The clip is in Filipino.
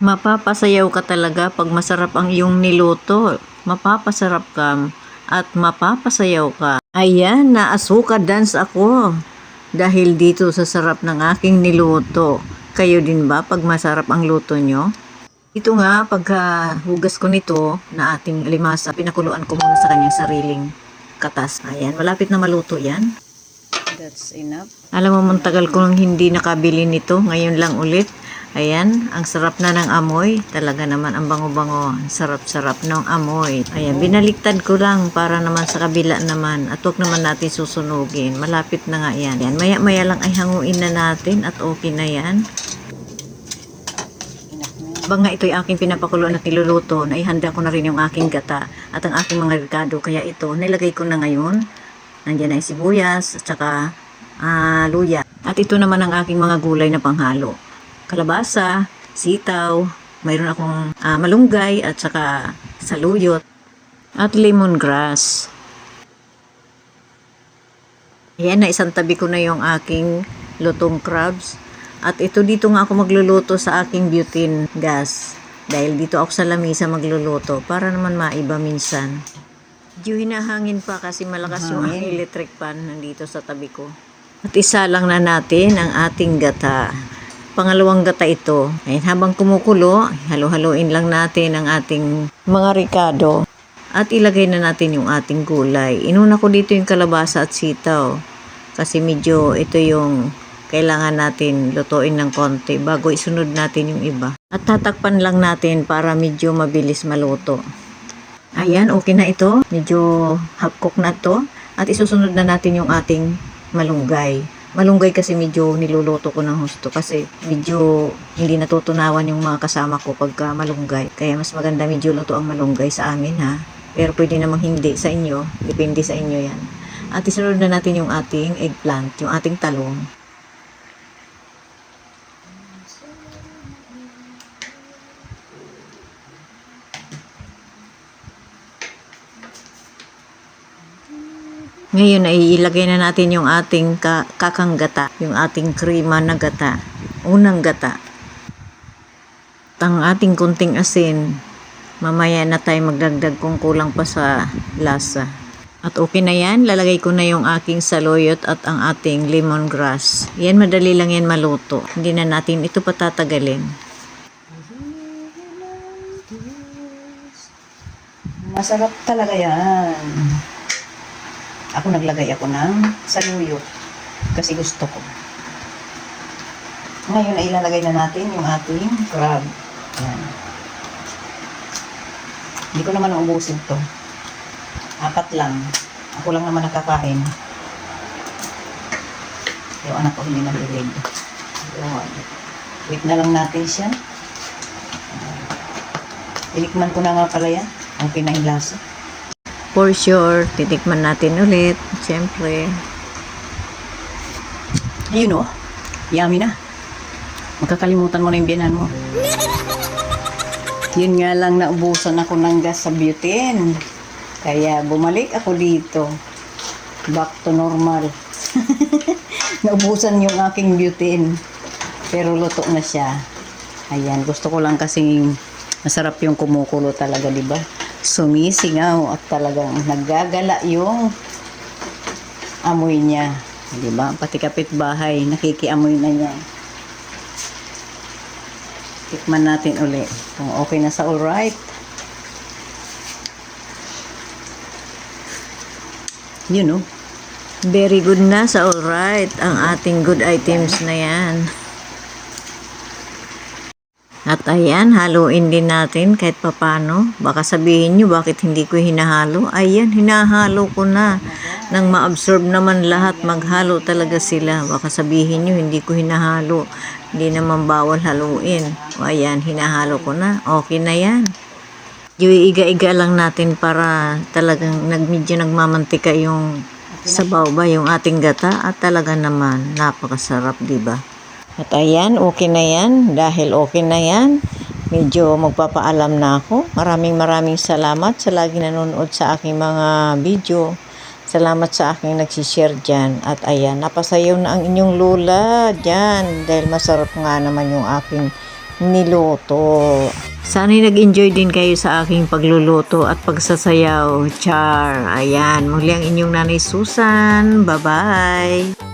Mapapasayaw ka talaga pag masarap ang iyong niluto. Mapapasarap ka at mapapasayaw ka. Ayan, naasuka dance ako. Dahil dito sa sarap ng aking niluto. Kayo din ba pag masarap ang luto nyo? Ito nga, pagka hugas ko nito na ating limasa, pinakuluan ko muna sa kanyang sariling katas. Ayan, malapit na maluto yan. That's enough. Alam mo, muntagal ko nang hindi nakabili nito. Ngayon lang ulit. Ayan, ang sarap na ng amoy. Talaga naman ang bango-bango. Ang sarap-sarap ng amoy. Ayan, binaliktad ko lang para naman sa kabila naman. At huwag naman natin susunugin. Malapit na nga yan. Ayan, maya-maya lang ay hanguin na natin at okay na yan. Na. Habang nga ito ay aking pinapakuluan at niluluto, naihanda ko na rin yung aking gata at ang aking mga ricado. Kaya ito, nilagay ko na ngayon. Nandiyan ay sibuyas at saka ah, luya. At ito naman ang aking mga gulay na panghalo. Kalabasa, sitaw, mayroon akong ah, malunggay at saka saluyot at lemongrass. Ayan, na isang tabi ko na yung aking lutong crabs. At ito dito nga ako magluluto sa aking butane gas. Dahil dito ako sa lamisa magluluto para naman maiba minsan. Medyo hinahangin pa kasi malakas yung Hangin. aking electric pan nandito sa tabi ko. At isa lang na natin ang ating gata. Pangalawang gata ito. Ayan, habang kumukulo, halo-haloin lang natin ang ating mga ricado. At ilagay na natin yung ating gulay. Inuna ko dito yung kalabasa at sitaw. Kasi medyo ito yung kailangan natin lutuin ng konti bago isunod natin yung iba. At tatakpan lang natin para medyo mabilis maluto. Ayan, okay na ito. Medyo half cook na to. At isusunod na natin yung ating malunggay. Malunggay kasi medyo niluluto ko ng husto kasi medyo hindi natutunawan yung mga kasama ko pagka malunggay. Kaya mas maganda medyo luto ang malunggay sa amin ha. Pero pwede namang hindi sa inyo. Depende sa inyo yan. At isunod na natin yung ating eggplant, yung ating talong. Ngayon ay ilagay na natin yung ating ka- kakang gata, yung ating krema na gata, unang gata. At ang ating kunting asin, mamaya na tayo magdagdag kung kulang pa sa lasa. At okay na yan, lalagay ko na yung aking saloyot at ang ating lemongrass. Yan, madali lang yan maluto. Hindi na natin ito patatagalin. Masarap talaga yan. Ako naglagay ako ng saluyot kasi gusto ko. Ngayon ay ilalagay na natin yung ating crab. Yan. Hindi ko naman ubusin to. Apat lang. Ako lang naman nakakain. Yung anak ko hindi nabilig. Yun. Wait na lang natin siya. Tinikman ko na nga pala yan. Ang pinailasa. For sure, titikman natin ulit. Siyempre. Ayun oh. Yummy na. Magkakalimutan mo na yung biyanan mo. Yun nga lang naubusan ako ng gas sa butane. Kaya bumalik ako dito. Back to normal. naubusan yung aking butane. Pero luto na siya. Ayan, gusto ko lang kasing masarap yung kumukulo talaga, di ba? Sumisingaw at talagang naggagala yung amoy niya. Di ba? Pati kapitbahay, nakikiamoy na niya. Tikman natin uli kung okay na sa alright. Yun know, Very good na sa alright ang ating good items na yan. At ayan, haluin din natin kahit papano. Baka sabihin nyo bakit hindi ko hinahalo. Ayan, hinahalo ko na. Nang ma-absorb naman lahat, maghalo talaga sila. Baka sabihin nyo hindi ko hinahalo. Hindi naman bawal haluin. O ayan, hinahalo ko na. Okay na yan. Yung iga-iga lang natin para talagang nag, medyo nagmamantika yung sabaw ba yung ating gata at talaga naman napakasarap, di ba? At ayan, okay na yan. Dahil okay na yan, medyo magpapaalam na ako. Maraming maraming salamat sa lagi nanonood sa aking mga video. Salamat sa aking nagsishare dyan. At ayan, napasayaw na ang inyong lula dyan. Dahil masarap nga naman yung aking niluto. Sana'y nag-enjoy din kayo sa aking pagluluto at pagsasayaw. Char. Ayan, muli ang inyong nanay Susan. Bye-bye.